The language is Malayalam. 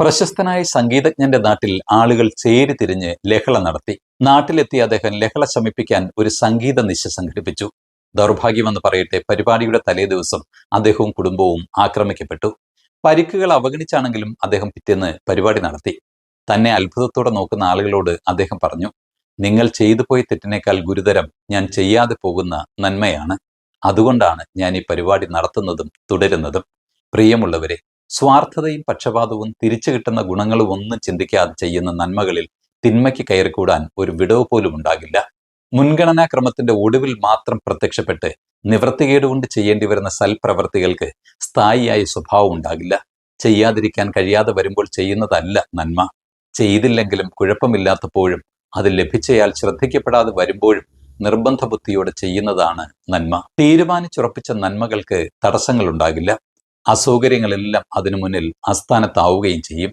പ്രശസ്തനായ സംഗീതജ്ഞന്റെ നാട്ടിൽ ആളുകൾ ചേരി തിരിഞ്ഞ് ലഹള നടത്തി. നാട്ടിലെത്തിയ അദ്ദേഹം ലഹള ശമിപ്പിക്കാൻ ഒരു സംഗീത നിശ സംഘടിപ്പിച്ചു. ദൗർഭാഗ്യമെന്ന് പറയട്ടെ പരിപാടിയുടെ തലേദിവസം അദ്ദേഹവും കുടുംബവും ആക്രമിക്കപ്പെട്ടു. പരിക്കുകൾ അവഗണിച്ചാണെങ്കിലും അദ്ദേഹം പിറ്റേന്ന് പരിപാടി നടത്തി. തന്നെ അത്ഭുതത്തോടെ നോക്കുന്ന ആളുകളോട് അദ്ദേഹം പറഞ്ഞു നിങ്ങൾ ചെയ്തു പോയ തെറ്റിനേക്കാൾ ഗുരുതരം ഞാൻ ചെയ്യാതെ പോകുന്ന നന്മയാണ്. അതുകൊണ്ടാണ് ഞാൻ ഈ പരിപാടി നടത്തുന്നതും തുടരുന്നതും. പ്രിയമുള്ളവരെ സ്വാർത്ഥതയും പക്ഷപാതവും തിരിച്ചു കിട്ടുന്ന ഗുണങ്ങളും ഒന്നും ചിന്തിക്കാതെ ചെയ്യുന്ന നന്മകളിൽ തിന്മയ്ക്ക് കയറിക്കൂടാൻ ഒരു വിടവ് പോലും ഉണ്ടാകില്ല. മുൻഗണനാക്രമത്തിന്റെ ഒടുവിൽ മാത്രം പ്രത്യക്ഷപ്പെട്ട് നിവൃത്തികേടുകൊണ്ട് ചെയ്യേണ്ടി വരുന്ന സൽപ്രവർത്തികൾക്ക് സ്ഥായിയായ സ്വഭാവം ഉണ്ടാകില്ല. ചെയ്യാതിരിക്കാൻ കഴിയാതെ വരുമ്പോൾ ചെയ്യുന്നതല്ല നന്മ. ചെയ്തില്ലെങ്കിലും കുഴപ്പമില്ലാത്തപ്പോഴും അത് ലഭിച്ചയാൾ ശ്രദ്ധിക്കപ്പെടാതെ വരുമ്പോഴും നിർബന്ധ ബുദ്ധിയോടെ ചെയ്യുന്നതാണ് നന്മ. തീരുമാനിച്ചുറപ്പിച്ച നന്മകൾക്ക് തടസ്സങ്ങൾ ഉണ്ടാകില്ല. അസൗകര്യങ്ങളെല്ലാം അതിനു മുന്നിൽ അസ്ഥാനത്താവുകയും ചെയ്യും.